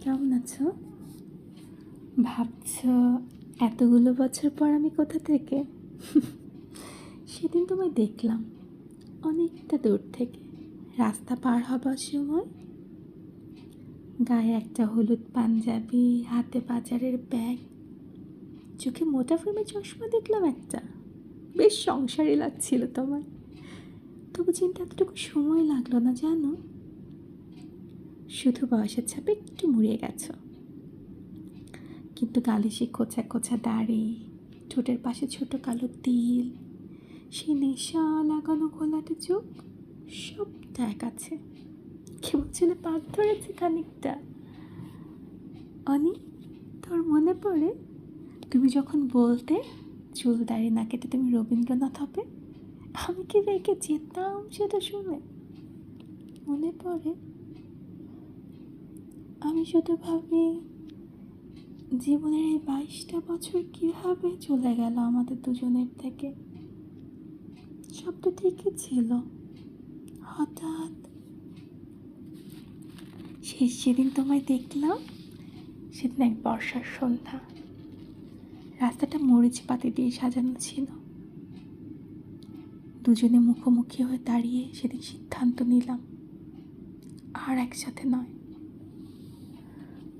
কেমন আছো? ভাবছ এতগুলো বছর পর আমি কোথা থেকে? সেদিন তোমায় দেখলাম, অনেকটা দূর থেকে। রাস্তা পার হবার সময় গায়ে একটা হলুদ পাঞ্জাবি, হাতে বাজারের ব্যাগ। চোখে মোটা ফ্রেমের চশমা দেখলাম একটা। বেশ সংসারী লাগছিল তোমার তবু চিন্তা এতটুকু সময় লাগল না, জানো? শুধু বয়সের ছাপে একটু মুড়িয়ে গেছো। কিন্তু গালে সে কোচা কোচা দাড়ি, ঠোঁটের পাশে ছোট কালো তিল সে নেশা লাগানো গোলাটে চোখ সবটা এক আছে। কেবল ছেলে পাক ধরেছে খানিকটা। অনি তোর মনে পড়ে? তুমি যখন বলতে চুল দাড়ি না কেটে তুমি রবীন্দ্রনাথ হবে, আমি কি রেখে যেতাম সেটা শুনে। মনে পড়ে আমি শুধু ভাবি, জীবনের এই বাইশটা বছর কীভাবে চলে গেল আমাদের দুজনের থেকে? সব তো ঠিকই ছিল। হঠাৎ শেষ যেদিন তোমায় দেখলাম, সেদিন এক বর্ষার সন্ধ্যা। রাস্তাটা মরিচ পাতি দিয়ে সাজানো ছিল। দুজনে মুখোমুখি হয়ে দাঁড়িয়ে সেদিন সিদ্ধান্ত নিলাম, আর একসাথে নয়।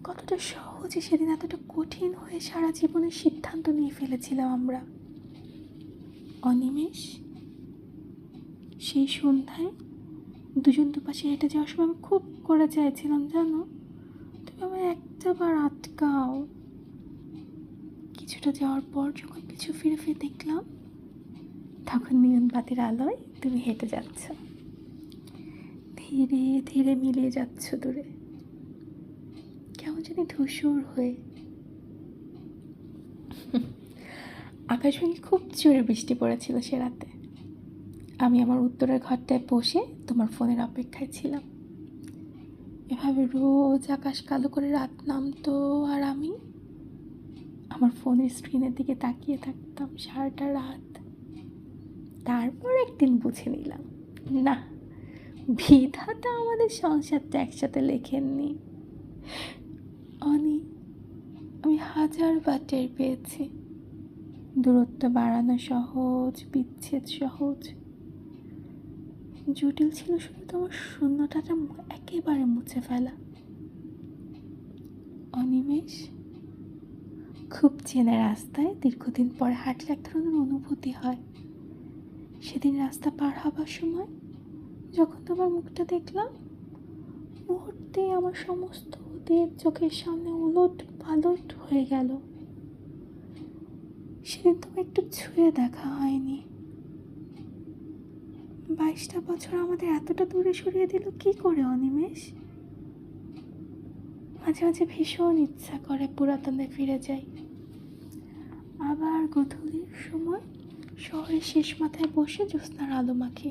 কতটা সহজে সেদিন এতটা কঠিন হয়ে সারা জীবনের সিদ্ধান্ত নিয়ে ফেলেছিলাম আমরা। অনিমেষ, সেই সন্ধ্যায় দুজন দুপাশে হেঁটে যাওয়ার সময় আমি খুব করে চাইছিলাম, জানো? তুমি আমার একটা বার আটকাও। কিছুটা যাওয়ার পর যখন কিছু ফিরে ফিরে দেখলাম, তখন নিয়ন বাতির আলোয় তুমি হেঁটে যাচ্ছ। ধীরে ধীরে মিলিয়ে যাচ্ছ দূরে। কেমন জানি ধূসর হয়ে। আকাশ ভেঙে খুব জোরে বৃষ্টি পড়েছিল সে রাতে। আমি আমার উত্তরের ঘরটায় বসে তোমার ফোনের অপেক্ষায় ছিলাম। এভাবে রোজ আকাশ কালো করে রাত নামতো আর আমি আমার ফোনের স্ক্রিনের দিকে তাকিয়ে থাকতাম সারাটা রাত। তারপর একদিন বুঝে নিলাম, না, বিধাতা আমাদের সংসারটা একসাথে লেখেননি। অনি, আমি হাজারবার টের পেয়েছি। দূরত্ব বাড়ানো সহজ, বিচ্ছেদ সহজ। জটিল ছিল শুধু তোমার শূন্যতাটা একেবারে মুছে ফেলা। অনিমেষ খুব চেনা রাস্তায় দীর্ঘদিন পরে হাঁটলে এক ধরনের অনুভূতি হয়। সেদিন রাস্তা পার হবার সময় যখন তোমার মুখটা দেখলাম মুহূর্তেই আমার সমস্ত অতীত চোখের সামনে উলট পালট হয়ে গেল। সেদিন তোমার একটু ছুঁয়ে দেখা হয়নি। বাইশটা বছর আমাদের এতটা দূরে সরিয়ে দিল কি করে, অনিমেষ? মাঝে মাঝে ভীষণ ইচ্ছা করে পুরাতনে ফিরে যাই। আবার গধূলির সময় শহরের শেষ মাথায় বসে জ্যোৎস্নার আলো মাখি।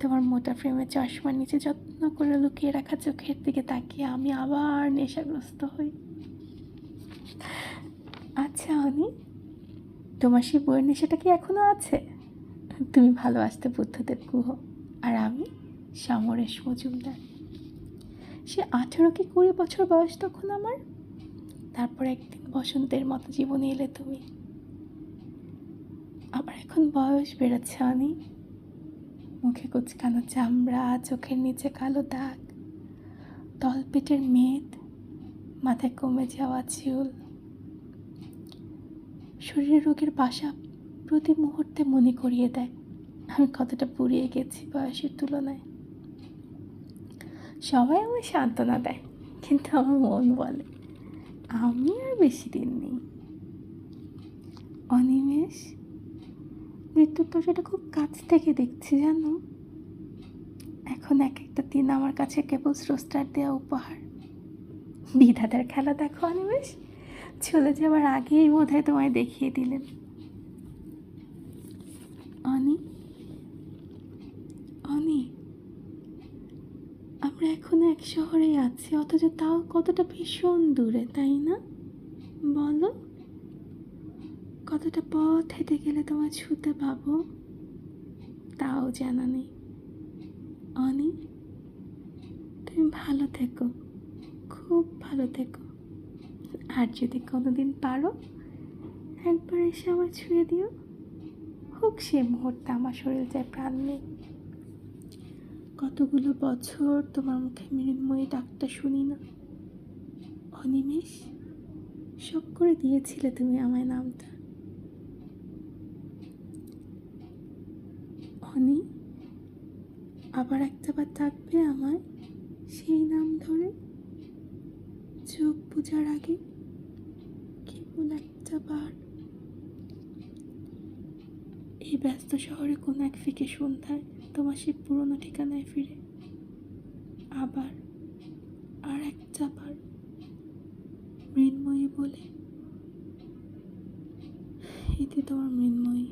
তোমার মোটা ফ্রেমে চশমার নিচে যত্ন করে লুকিয়ে রাখা চোখের দিকে তাকিয়ে আমি আবার নেশাগ্রস্ত হই। আচ্ছা অনি, তোমার সেই বইয়ের নেশাটা কি এখনও আছে? তুমি ভালোবাসতে বুদ্ধদেব গুহ, আর আমি সমরেশ মজুমদার। সে আঠেরো কি কুড়ি বছর বয়স তখন আমার? তারপর একদিন বসন্তের মতো জীবনে এলে তুমি। আবার এখন বয়স বেড়েছে, অনি। মুখে কুচকানো চামড়া, চোখের নিচে কালো দাগ, তলপেটের মেদ, মাথায় কমে যাওয়া চুল। শরীরের রোগের বাসা প্রতি মুহূর্তে মনে করিয়ে দেয়। আমি কতটা পুড়িয়ে গেছি বয়সের তুলনায়। সবাই আমায় সান্ত্বনা দেয়, কিন্তু আমার মন বলে, আমি আর বেশি দিন নেই। অনিমেষ মৃত্যুর তো সেটা খুব কাছ থেকে দেখছি, জানো? এখন এক একটা দিন আমার কাছে কেবল স্রষ্টার দেওয়া উপহার। বিধাতার খেলা দেখো অনিমেষ চলে যাওয়ার আগেই বোধ হয় তোমায় দেখিয়ে দিলেন। অনি? অনি? আমরা এখনও এক শহরেই আছি, অথচ তাও কতটা ভীষণ দূরে, তাই না? বলো। কতটা পথ হেঁটে গেলে তোমার ছুতে পাবো, তাও জানা নেই। অনি, তুমি ভালো থেকো, খুব ভালো থেকো। আর যদি কোনোদিন পারো, একবার এসে আমার ছুঁয়ে দিও। হোক, সে মুহূর্তে আমার শরীর যায় প্রাণ নেই। কতগুলো বছর তোমার মুখে মৃন্ময়ী ডাকটা শুনি না। অনিমেষ শখ করে দিয়েছিলে তুমি আমায় নামটা। অনি আবার একটা বার ডাকবে আমায় সেই নাম ধরে। চোখ বুঝার আগে কেবল একটা বার। এই ব্যস্ত শহরে কোনো এক ফিকে সন্ধ্যায় তোমার সেই পুরনো ঠিকানায় ফিরে। আবার আর একটা বার মৃন্ময়ী বলে, এতে তোমার মৃন্ময়ী